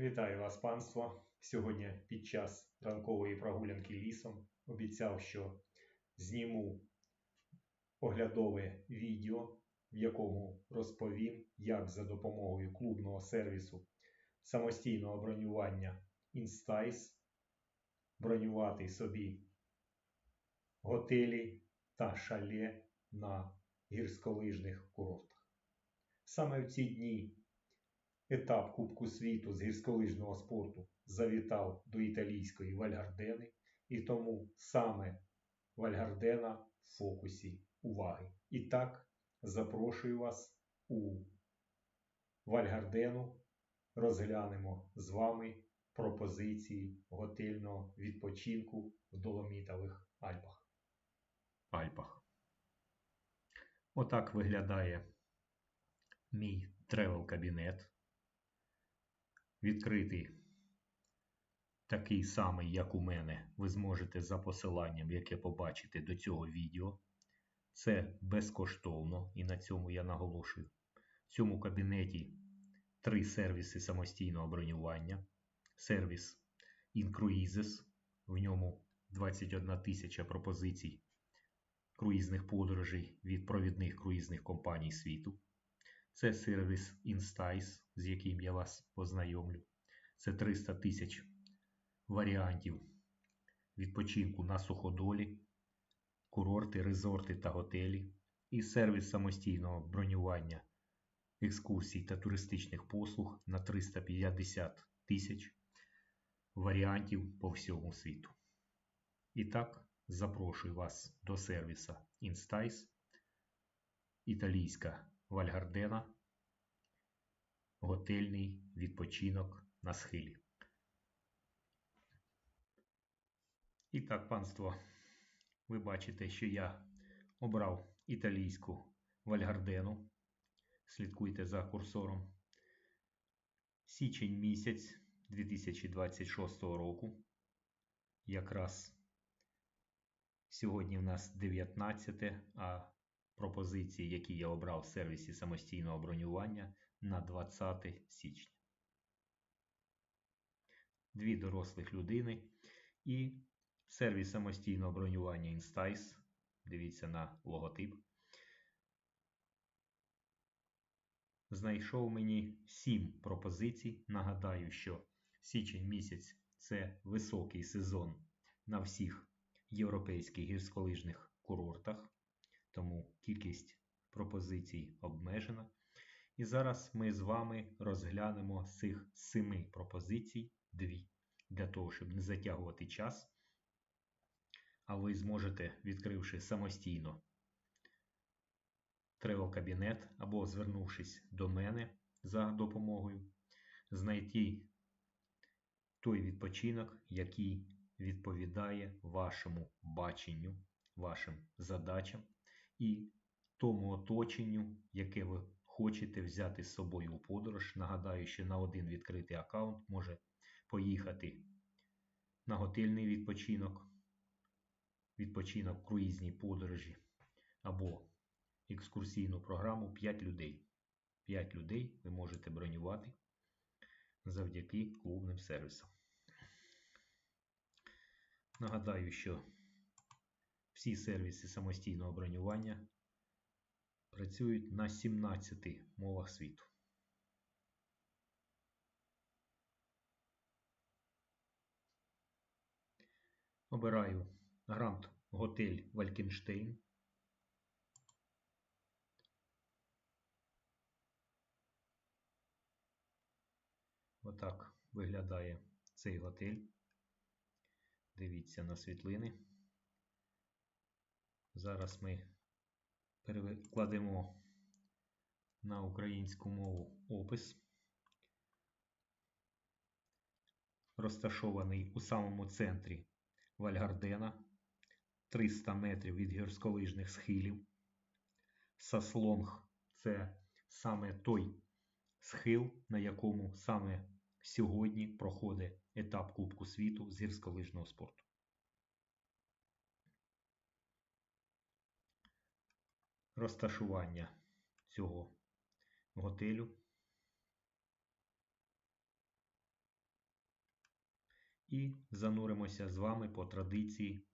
Вітаю вас, панство! Сьогодні під час ранкової прогулянки лісом обіцяв, що зніму оглядове відео, в якому розповім, як за допомогою клубного сервісу самостійного бронювання Instice бронювати собі готелі та шале на гірськолижних курортах. Саме в ці дні етап Кубку світу з гірськолижного спорту завітав до італійської Вальгардени, і тому саме Вальгардена в фокусі уваги. І так, запрошую вас у Вальгардену. Розглянемо з вами пропозиції готельного відпочинку в Доломітових Альпах. Альпах. Отак виглядає мій тревел-кабінет відкритий такий самий, як у мене, ви зможете за посиланням, яке побачите до цього відео. Це безкоштовно і на цьому я наголошую. В цьому кабінеті три сервіси самостійного бронювання. Сервіс InCruises, в ньому 21 тисяча пропозицій круїзних подорожей від провідних круїзних компаній світу. Це сервіс Instice, з яким я вас познайомлю. Це 300 тисяч варіантів відпочинку на суходолі, курорти, резорти та готелі. І сервіс самостійного бронювання екскурсій та туристичних послуг на 350 тисяч варіантів по всьому світу. І так, запрошую вас до сервіса Instice, італійська Вальгардена, готельний відпочинок на схилі. І так, панство, ви бачите, що я обрав італійську Вальгардену. Слідкуйте за курсором. Січень місяць 2026 року. Якраз сьогодні в нас 19, а пропозиції, які я обрав в сервісі самостійного бронювання на 20 січня. Дві дорослих людини і сервіс самостійного бронювання Instice. Дивіться на логотип. Знайшов мені 7 пропозицій. Нагадаю, що січень місяць це високий сезон на всіх європейських гірськолижних курортах тому кількість пропозицій обмежена. І зараз ми з вами розглянемо з цих семи пропозицій дві, для того, щоб не затягувати час. А ви зможете, відкривши самостійно тревел кабінет або звернувшись до мене за допомогою, знайти той відпочинок, який відповідає вашому баченню, вашим задачам і тому оточенню, яке ви хочете взяти з собою у подорож. Нагадаю, що на один відкритий аккаунт може поїхати на готельний відпочинок, відпочинок в круїзній подорожі або екскурсійну програму 5 людей. 5 людей ви можете бронювати завдяки клубним сервісам. Нагадаю, що всі сервіси самостійного бронювання працюють на 17 мовах світу. Обираю Гранд Готель Валькенштейн. Отак виглядає цей готель. Дивіться на світлини. Зараз ми перекладемо на українську мову опис. Розташований у самому центрі Вальгардена, 300 метрів від гірськолижних схилів. Саслонг це саме той схил, на якому саме сьогодні проходить етап Кубку світу з гірськолижного спорту. Розташування цього готелю. І зануримося з вами по традиції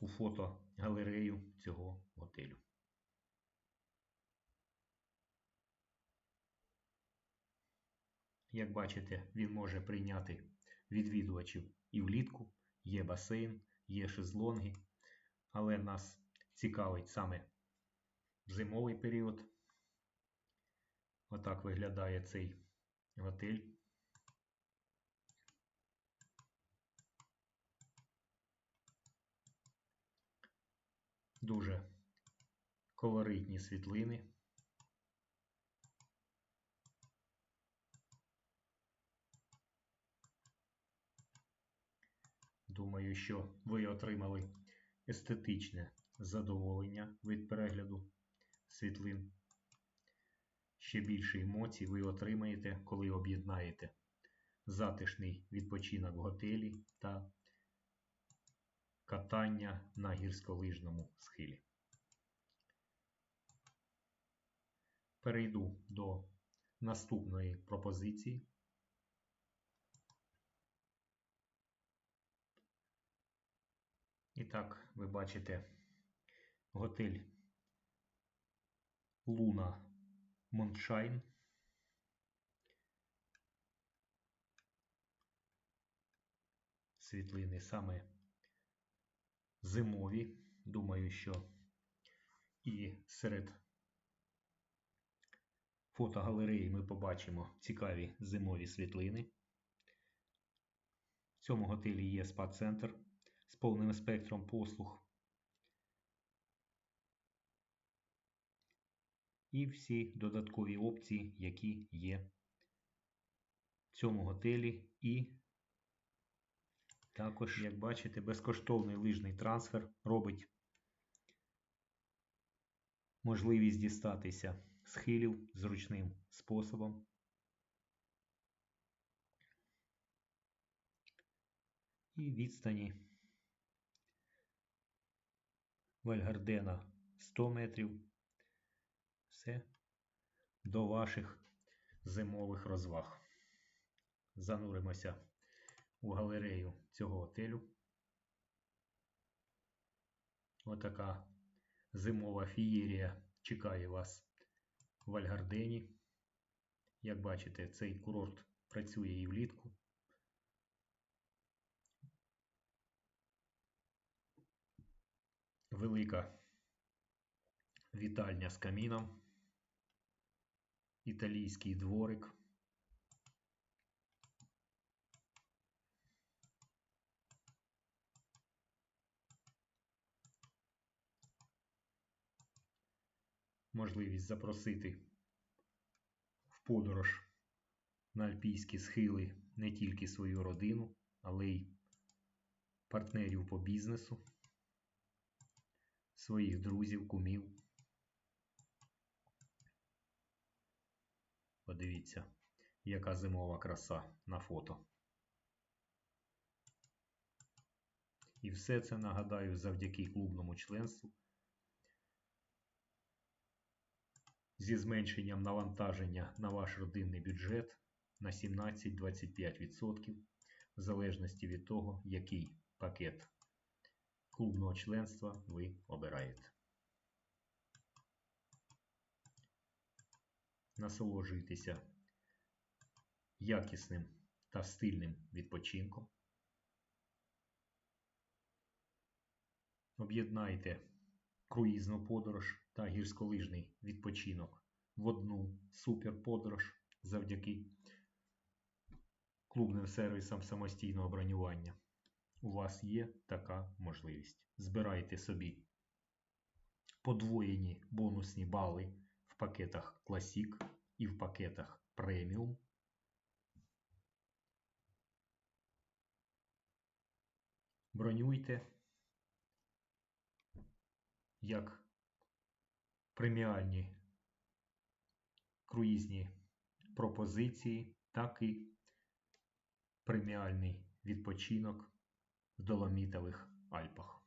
у фотогалерею цього готелю. Як бачите, він може прийняти відвідувачів і влітку, є басейн, є шезлонги, але нас цікавить саме зимовий період. Отак виглядає цей готель. Дуже колоритні світлини. Думаю, що ви отримали естетичне задоволення від перегляду світлин. Ще більше емоцій ви отримаєте, коли об'єднаєте затишний відпочинок в готелі та катання на гірськолижному схилі. Перейду до наступної пропозиції. І так, ви бачите готель Луна Моншайн. Світлини саме зимові. Думаю, що і серед фотогалереї ми побачимо цікаві зимові світлини. В цьому готелі є спа-центр з повним спектром послуг. І всі додаткові опції, які є в цьому готелі. І також, як бачите, безкоштовний лижний трансфер робить можливість дістатися схилів зручним способом. І відстані Вальгардена 100 метрів. Все до ваших зимових розваг. Зануримося у галерею цього готелю. Отака зимова фієрія чекає вас в Альгардені. Як бачите, цей курорт працює і влітку. Велика вітальня з каміном, італійський дворик. Можливість запросити в подорож на альпійські схили не тільки свою родину, але й партнерів по бізнесу, своїх друзів, кумів. Подивіться, яка зимова краса на фото. І все це нагадаю завдяки клубному членству. Зі зменшенням навантаження на ваш родинний бюджет на 17-25%, в залежності від того, який пакет клубного членства ви обираєте. Насолоджуйтеся якісним та стильним відпочинком. Об'єднайте круїзну подорож та гірськолижний відпочинок в одну суперподорож завдяки клубним сервісам самостійного бронювання. У вас є така можливість. Збирайте собі подвоєні бонусні бали пакетах Classic і в пакетах Premium. Бронюйте як преміальні круїзні пропозиції, так і преміальний відпочинок в Доломітових Альпах.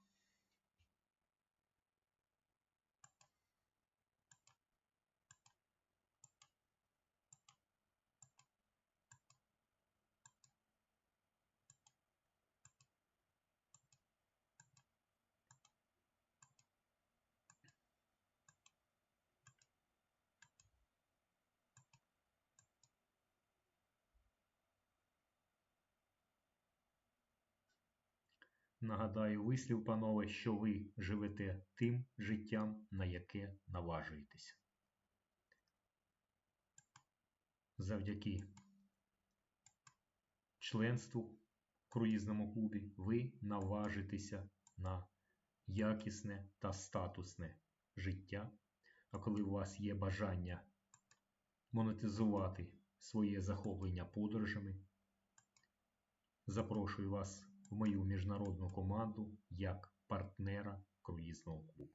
Нагадаю вислів, панове, що ви живете тим життям, на яке наважуєтеся. Завдяки членству в круїзному клубі ви наважитеся на якісне та статусне життя. А коли у вас є бажання монетизувати своє захоплення подорожами, запрошую вас в мою міжнародну команду як партнера круїзного клубу.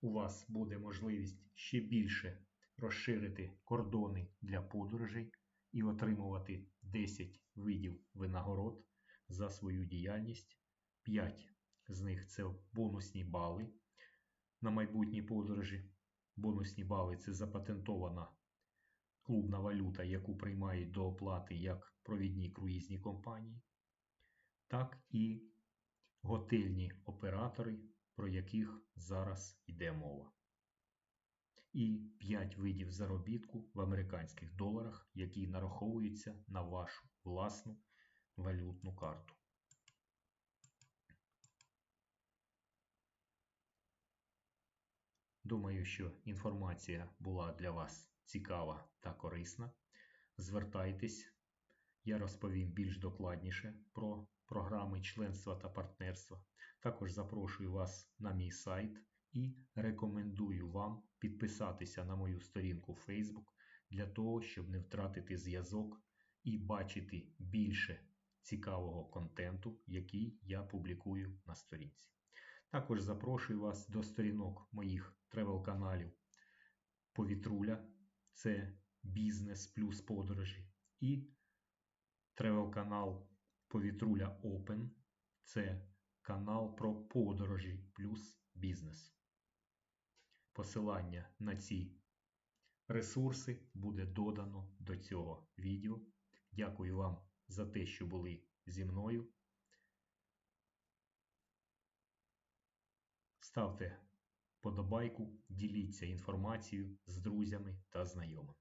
У вас буде можливість ще більше розширити кордони для подорожей і отримувати 10 видів винагород за свою діяльність. 5 з них це бонусні бали на майбутні подорожі. Бонусні бали це запатентована клубна валюта, яку приймають до оплати як провідні круїзні компанії, так і готельні оператори, про яких зараз йде мова. І 5 видів заробітку в американських доларах, які нараховуються на вашу власну валютну карту. Думаю, що інформація була для вас цікава та корисна. Звертайтесь, я розповім більш докладніше про програми членства та партнерства. Також запрошую вас на мій сайт і рекомендую вам підписатися на мою сторінку Facebook для того, щоб не втратити зв'язок і бачити більше цікавого контенту, який я публікую на сторінці. Також запрошую вас до сторінок моїх тревел-каналів Повітруля, це бізнес плюс подорожі, і тревел-канал Повітруля Open це канал про подорожі плюс бізнес. Посилання на ці ресурси буде додано до цього відео. Дякую вам за те, що були зі мною. Ставте подобайку, діліться інформацією з друзями та знайомими.